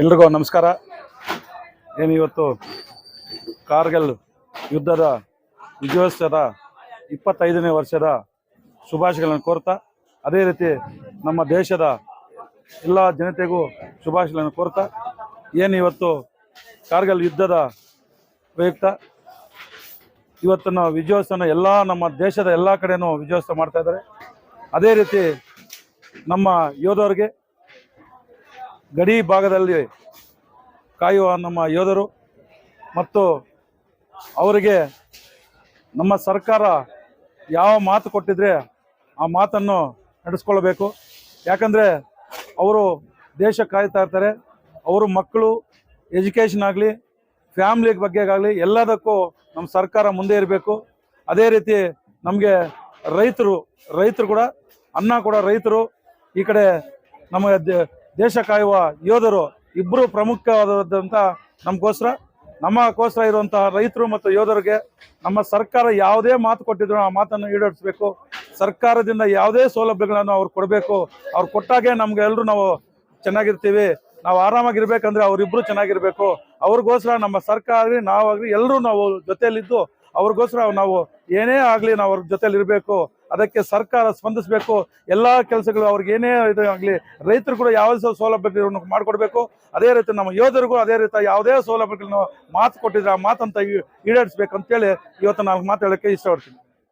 ಎಲ್ರಿಗೂ ನಮಸ್ಕಾರ. ಏನು ಇವತ್ತು ಕಾರ್ಗಿಲ್ ಯುದ್ಧದ ವಿಜಯೋತ್ಸವದ ಇಪ್ಪತ್ತೈದನೇ ವರ್ಷದ ಶುಭಾಶಯಗಳನ್ನು ಕೋರ್ತಾ, ಅದೇ ರೀತಿ ನಮ್ಮ ದೇಶದ ಎಲ್ಲ ಜನತೆಗೂ ಶುಭಾಶಯಗಳನ್ನು ಕೋರ್ತಾ, ಏನು ಇವತ್ತು ಕಾರ್ಗಿಲ್ ಯುದ್ಧದ ಪ್ರಯುಕ್ತ ಇವತ್ತಿನ ವಿಜಯೋತ್ಸವನ ಎಲ್ಲ ನಮ್ಮ ದೇಶದ ಎಲ್ಲ ಕಡೆಯೂ ವಿಜಯೋತ್ಸವ ಮಾಡ್ತಾ ಇದ್ದಾರೆ. ಅದೇ ರೀತಿ ನಮ್ಮ ಯೋಧರಿಗೆ ಗಡಿ ಭಾಗದಲ್ಲಿ ಕಾಯುವ ನಮ್ಮ ಯೋಧರು ಮತ್ತು ಅವರಿಗೆ ನಮ್ಮ ಸರ್ಕಾರ ಯಾವ ಮಾತು ಕೊಟ್ಟಿದ್ರೆ ಆ ಮಾತನ್ನು ನಡೆಸ್ಕೊಳ್ಬೇಕು. ಯಾಕಂದರೆ ಅವರು ದೇಶ ಕಾಯ್ತಾ ಇರ್ತಾರೆ. ಅವರು ಮಕ್ಕಳು ಎಜುಕೇಷನ್ ಆಗಲಿ ಫ್ಯಾಮ್ಲಿ ಬಗ್ಗೆಗಾಗಲಿ ಎಲ್ಲದಕ್ಕೂ ನಮ್ಮ ಸರ್ಕಾರ ಮುಂದೆ ಇರಬೇಕು. ಅದೇ ರೀತಿ ನಮಗೆ ರೈತರು ರೈತರು ಕೂಡ, ಅನ್ನ ಕೂಡ ರೈತರು ಈ ಕಡೆ ನಮ್ಮ ದೇಶ ಕಾಯುವ ಯೋಧರು ಇಬ್ಬರು ಪ್ರಮುಖವಾದಂಥ ನಮಗೋಸ್ಕರ ನಮ್ಮಗೋಸ್ಕರ ಇರುವಂತಹ ರೈತರು ಮತ್ತು ಯೋಧರಿಗೆ ನಮ್ಮ ಸರ್ಕಾರ ಯಾವುದೇ ಮಾತು ಕೊಟ್ಟಿದ್ರು ಆ ಮಾತನ್ನು ಈಡೇರಿಸಬೇಕು. ಸರ್ಕಾರದಿಂದ ಯಾವುದೇ ಸೌಲಭ್ಯಗಳನ್ನು ಅವ್ರು ಕೊಡಬೇಕು. ಅವ್ರು ಕೊಟ್ಟಾಗೆ ನಮ್ಗೆ ಎಲ್ಲರೂ ನಾವು ಚೆನ್ನಾಗಿರ್ತೀವಿ. ನಾವು ಆರಾಮಾಗಿರ್ಬೇಕಂದ್ರೆ ಅವರಿಬ್ರು ಚೆನ್ನಾಗಿರ್ಬೇಕು. ಅವ್ರಿಗೋಸ್ಕರ ನಮ್ಮ ಸರ್ಕಾರ ಆಗಲಿ, ನಾವಾಗಲಿ ಎಲ್ಲರೂ ನಾವು ಜೊತೆಯಲ್ಲಿದ್ದು, ಅವ್ರಿಗೋಸ್ಕರ ನಾವು ಏನೇ ಆಗಲಿ ನಾವು ಅವ್ರ ಜೊತೆಯಲ್ಲಿರಬೇಕು. ಅದಕ್ಕೆ ಸರ್ಕಾರ ಸ್ಪಂದಿಸಬೇಕು. ಎಲ್ಲ ಕೆಲಸಗಳು ಅವ್ರಿಗೆ ಏನೇ ಇದು ಆಗಲಿ, ರೈತರು ಕೂಡ ಯಾವ ಸೌಲಭ್ಯಗಳನ್ನು ಮಾಡಿಕೊಡ್ಬೇಕು, ಅದೇ ರೀತಿ ನಮ್ಮ ಯೋಧರಿಗೂ ಅದೇ ರೀತಿ ಯಾವುದೇ ಸೌಲಭ್ಯಗಳನ್ನು ಮಾತು ಕೊಟ್ಟಿದ್ರೆ ಆ ಮಾತಂತ ಅಂತೇಳಿ ಇವತ್ತು ನಾನು ಮಾತಾಡೋಕ್ಕೆ ಇಷ್ಟಪಡ್ತೀನಿ.